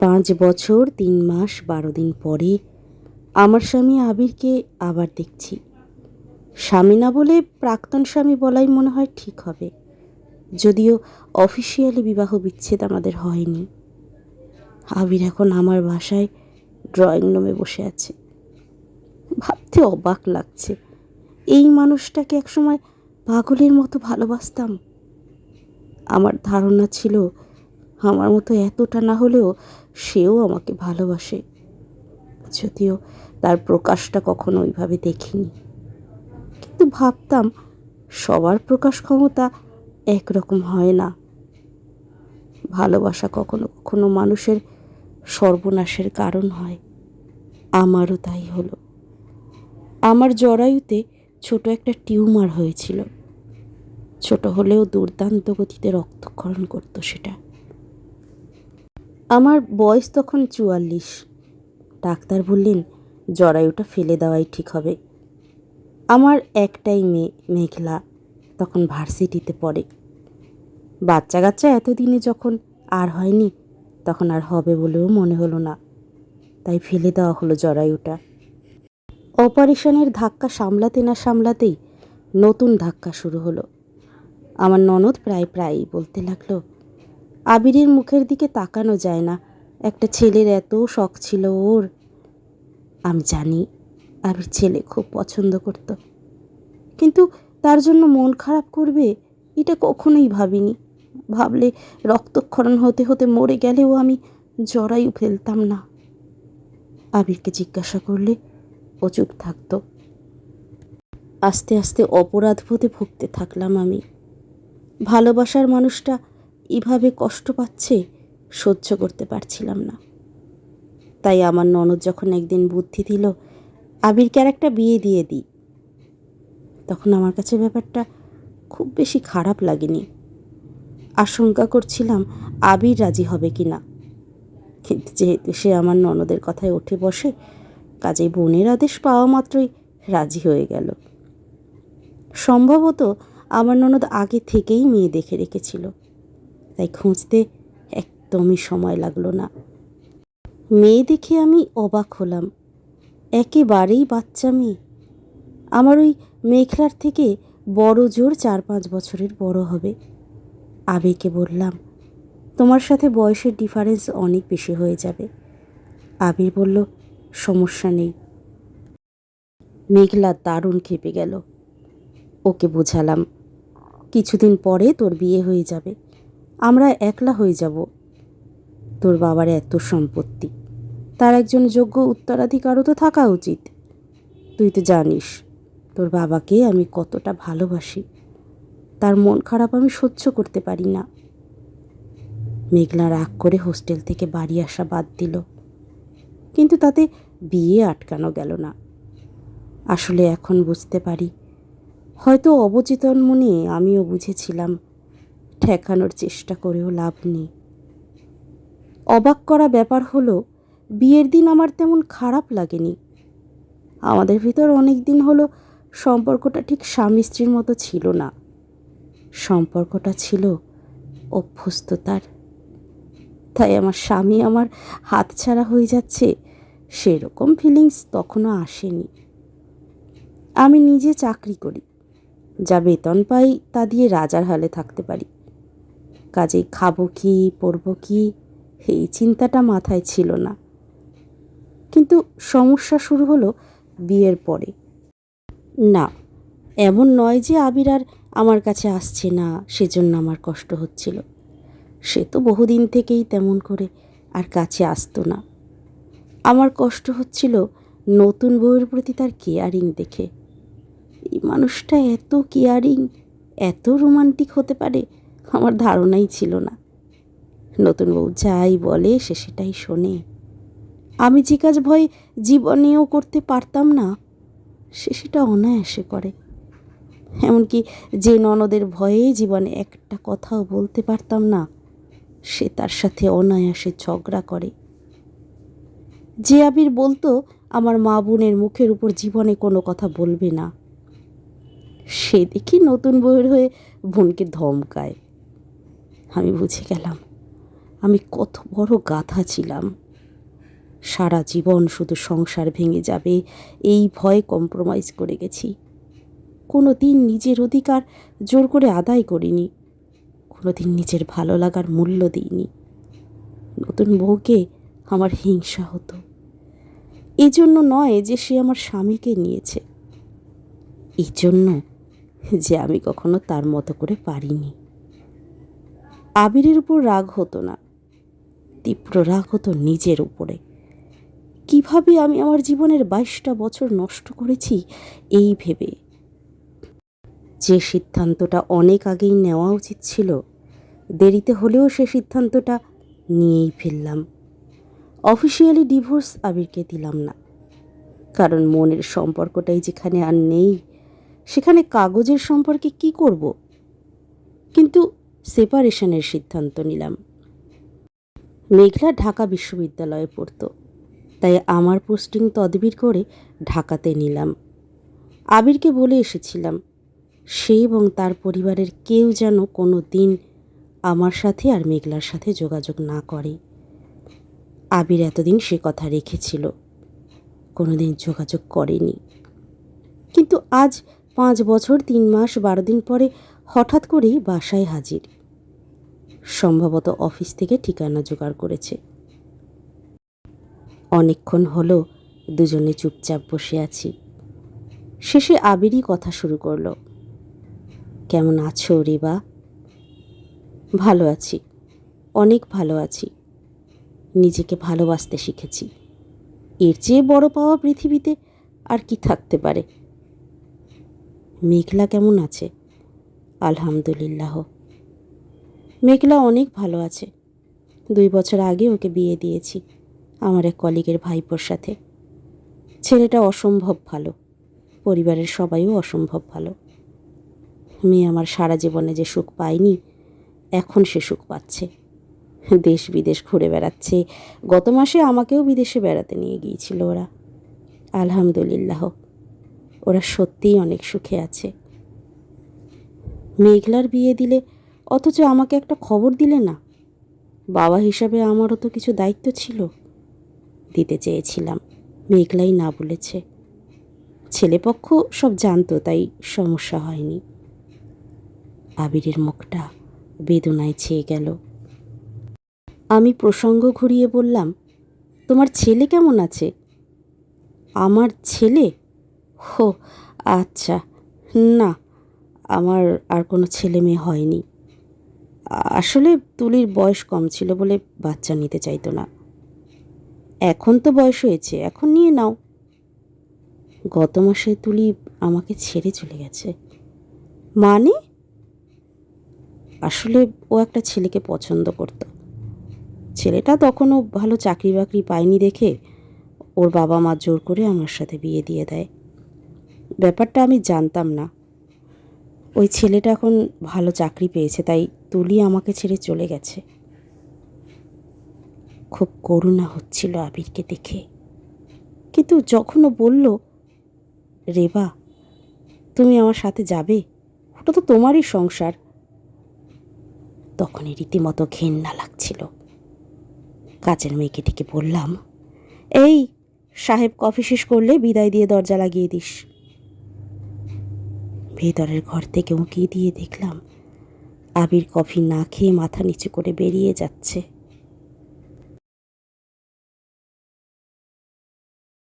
পাঁচ বছর, তিন মাস, বারো দিন পরে আমার স্বামী আবিরকে আবার দেখছি। স্বামী না বলে প্রাক্তন স্বামী বলাই মনে হয় ঠিক হবে। যদিও অফিসিয়ালি বিবাহ বিচ্ছেদ আমাদের হয়নি। আবির এখন আমার বাসায় ড্রয়িং রুমে বসে আছে। ভাবতে অবাক লাগছে। এই মানুষটাকে একসময় পাগলের মতো ভালোবাসতাম। আমার ধারণা ছিল আমার মতো এতটা না হলেও সেও আমাকে ভালোবাসে। যদিও তার প্রকাশটা কখনো ওইভাবে দেখিনি। কিন্তু ভাবতাম, সবার প্রকাশ ক্ষমতা একরকম হয় না। ভালোবাসা কখনো কখনো মানুষের সর্বনাশের কারণ হয়। আমারও তাই হলো। আমার জরায়ুতে ছোট একটা টিউমার হয়েছিল। ছোট হলেও দুর্দান্ত গতিতে রক্তক্ষরণ করতো সেটা। আমার বয়স তখন চুয়াল্লিশ। ডাক্তার বললেন, জরায়ুটা ফেলে দেওয়াই ঠিক হবে। আমার একটাই মেয়ে, মেঘলা, তখন ভার্সিটিতে পড়ে। বাচ্চা কাচ্চা এতদিনে যখন আর হয়নি, তখন আর হবে বলেও মনে হলো না। তাই ফেলে দেওয়া হলো জরায়ুটা। অপারেশনের ধাক্কা সামলাতে না সামলাতেই নতুন ধাক্কা শুরু হলো। আমার ননদ প্রায় প্রায়ই বলতে লাগল আবিরের মুখের দিকে তাকানো যায় না। একটা ছেলের এত শখ ছিল ওর। আমি জানি আবির ছেলে খুব পছন্দ করত। কিন্তু তার জন্য মন খারাপ করবে এটা কখনোই ভাবিনি। ভাবলে রক্তক্ষরণ হতে হতে মরে গেলেও আমি জরায়ু ফেলতাম না। আবিরকে জিজ্ঞাসা করলে ও চুপ থাকতো। আস্তে আস্তে অপরাধবোধে ভুগতে থাকলাম আমি। ভালোবাসার মানুষটা এভাবে কষ্ট পাচ্ছে, সহ্য করতে পারছিলাম না। তাই আমার ননদ যখন একদিন বুদ্ধি দিল, আবিরকে আর একটা বিয়ে দিয়ে দিই। তখন আমার কাছে ব্যাপারটা খুব বেশি খারাপ লাগেনি। আশঙ্কা করছিলাম আবির রাজি হবে কি না কিন্তু যেহেতু সে আমার ননদের কথায় উঠে বসে কাজেই বোনের আদেশ পাওয়া মাত্রই রাজি হয়ে গেল। সম্ভবত আমার ননদ আগে থেকেই মেয়ে দেখে রেখেছিল। তাই খুঁজতে একদমই সময় লাগল না। মেয়ে দেখে আমি অবাক হলাম। একেবারেই বাচ্চা মেয়ে। আমার ওই মেঘলার থেকে বড় জোর চার পাঁচ বছরের বড় হবে। আবেকে বললাম, তোমার সাথে বয়সের ডিফারেন্স অনেক বেশি হয়ে যাবে। আবির বলল, সমস্যা নেই। মেঘলা দারুণ খেপে গেল। ওকে বোঝালাম। কিছুদিন পরে তোর বিয়ে হয়ে যাবে। আমরা একলা হয়ে যাব। তোর বাবার এত সম্পত্তি। তার একজন যোগ্য উত্তরাধিকারও তো থাকা উচিত। তুই তো জানিস, তোর বাবাকে আমি কতটা ভালোবাসি। তার মন খারাপ আমি সহ্য করতে পারি না। মেঘলা রাগ করে হোস্টেল থেকে বাড়ি আসা বাদ দিল। কিন্তু তাতে বিয়ে আটকানো গেল না। আসলে এখন বুঝতে পারি। হয়তো অবচেতন মনে আমিও বুঝেছিলাম। ঠেকানোর চেষ্টা করেও লাভ নেই। অবাক করা ব্যাপার হলো, বিয়ের দিন আমার তেমন খারাপ লাগেনি। আমাদের ভিতর অনেক দিন হলো সম্পর্কটা ঠিক স্বামী স্ত্রীর মতো ছিল না। সম্পর্কটা ছিল অভ্যস্ততার। তাই আমার স্বামী আমার হাতছাড়া হয়ে যাচ্ছে, সেরকম ফিলিংস তখনও আসেনি। আমি নিজে চাকরি করি, যা বেতন পাই তা দিয়ে রাজার হালে থাকতে পারি। কাজেই খাব কি, পরবো কি, এই চিন্তাটা মাথায় ছিল না। কিন্তু সমস্যা শুরু হলো বিয়ের পরে। না, এমন নয় যে আবির আর আমার কাছে আসছে না, সেজন্য আমার কষ্ট হচ্ছিল। সে তো বহুদিন থেকেই তেমন করে আর কাছে আসতো না। আমার কষ্ট হচ্ছিল নতুন বউয়ের প্রতি তার কেয়ারিং দেখে। এই মানুষটা এত কেয়ারিং, এত রোমান্টিক হতে পারে আমার ধারণাই ছিল না। নতুন বউ যাই বলে, সে সেটাই শোনে। আমি যে কাজ ভয় জীবনেও করতে পারতাম না, সে সেটা অনায়াসে করে। এমনকি যে ননদের ভয়ে জীবনে একটা কথাও বলতে পারতাম না, সে তার সাথে অনায়াসে ঝগড়া করে। যে আবির বলতো, আমার মা বোনের মুখের উপর জীবনে কোনো কথা বলবে না। সে দেখি নতুন বউয়ের হয়ে বোনকে ধমকায়। আমি বুঝে গেলাম। আমি কত বড় গাথা ছিলাম। সারা জীবন শুধু সংসার ভেঙে যাবে, এই ভয়ে কম্প্রোমাইজ করে গেছি। কোনো দিন নিজের অধিকার জোর করে আদায় করিনি। কোনো দিন নিজের ভালো লাগার মূল্য দিইনি। নতুন বউকে আমার হিংসা হতো। এই জন্য নয় যে সে আমার স্বামীকে নিয়েছে। এই জন্য যে আমি কখনো তার মতো করে পারিনি। আবিরের উপর রাগ হতো না। তীব্র রাগ হতো নিজের উপরে। কীভাবে আমি আমার জীবনের বাইশটা বছর নষ্ট করেছি, এই ভেবে। যে সিদ্ধান্তটা অনেক আগেই নেওয়া উচিত ছিল, দেরিতে হলেও সে সিদ্ধান্তটা নিয়েই ফেললাম। অফিসিয়ালি ডিভোর্স আবিরকে দিলাম না। কারণ মনের সম্পর্কটাই যেখানে আর নেই, সেখানে কাগজের সম্পর্কে কি করব? কিন্তু সেপারেশনের সিদ্ধান্ত নিলাম। মেঘলা ঢাকা বিশ্ববিদ্যালয়ে পড়তো। তাই আমার পোস্টিং তদবির করে ঢাকাতে নিলাম। আবিরকে বলে এসেছিলাম, সে এবং তার পরিবারের কেউ যেন কোনো দিন আমার সাথে আর মেঘলার সাথে যোগাযোগ না করে। আবির এতদিন সে কথা রেখেছিল। কোনো দিন যোগাযোগ করেনি। কিন্তু আজ পাঁচ বছর, তিন মাস, বারো দিন পরে হঠাৎ করেই বাসায় হাজির। সম্ভবত অফিস থেকে ঠিকানা জোগাড় করেছে। অনেকক্ষণ হলো, দুজনে চুপচাপ বসে আছি। শেষে আবিরই কথা শুরু করল। কেমন আছো রেবা? ভালো আছি, অনেক ভালো আছি। নিজেকে ভালোবাসতে শিখেছি। এর চেয়ে বড় পাওয়া পৃথিবীতে আর কি থাকতে পারে? মেঘলা কেমন আছে? আলহামদুলিল্লাহ। মেঘলা অনেক ভালো আছে। দুই বছর আগে ওকে বিয়ে দিয়েছি, আমার এক কলিগের ভাইপোর সাথে। ছেলেটা অসম্ভব ভালো, পরিবারের সবাইও অসম্ভব ভালো। মেয়ে আমার সারা জীবনে যে সুখ পায়নি, এখন সে সুখ পাচ্ছে। দেশ বিদেশ ঘুরে বেড়াচ্ছে, গত মাসে আমাকেও বিদেশে বেড়াতে নিয়ে গিয়েছিল ওরা। আলহামদুলিল্লাহ, ওরা সত্যিই অনেক সুখে আছে। মেঘলার বিয়ে দিলে অথচ আমাকে একটা খবর দিলে না? বাবা হিসাবে আমারও তো কিছু দায়িত্ব ছিল। দিতে চেয়েছিলাম, মেঘলাই না বলেছে। ছেলেপক্ষ সব জানতো, তাই সমস্যা হয়নি। আবিরের মুখটা বেদনায় ছেয়ে গেল। আমি প্রসঙ্গ ঘুরিয়ে বললাম, তোমার ছেলে কেমন আছে? আমার ছেলে? হো আচ্ছা না, আমার আর কোনো ছেলে মেয়ে হয়নি। আসলে তুলির বয়স কম ছিল বলে বাচ্চা নিতে চাইতো না। এখন তো বয়স হয়েছে, এখন নিয়ে নাও। গত মাসে তুলি আমাকে ছেড়ে চলে গেছে। মানে? আসলে ও একটা ছেলেকে পছন্দ করত। ছেলেটা তখনও ভালো চাকরি বাকরি পায়নি দেখে ওর বাবা মা জোর করে আমার সাথে বিয়ে দিয়ে দেয়। ব্যাপারটা আমি জানতাম না। ওই ছেলেটা এখন ভালো চাকরি পেয়েছে, তাই তুলি আমাকে ছেড়ে চলে গেছে। খুব করুণা হচ্ছিল আবিরকে দেখে। কিন্তু যখনও বলল, রেবা, তুমি আমার সাথে যাবে? ওটা তো তোমারই সংসার। তখনই রীতিমতো ঘেন্না লাগছিল। কাজের মেয়েকে ডেকে বললাম, এই, সাহেব কফি শেষ করলে বিদায় দিয়ে দরজা লাগিয়ে দিস। ভেতরের ঘর থেকে উঁকিয়ে দিয়ে দেখলাম আবির কফি না খেয়ে মাথা নিচু করে বেরিয়ে যাচ্ছে।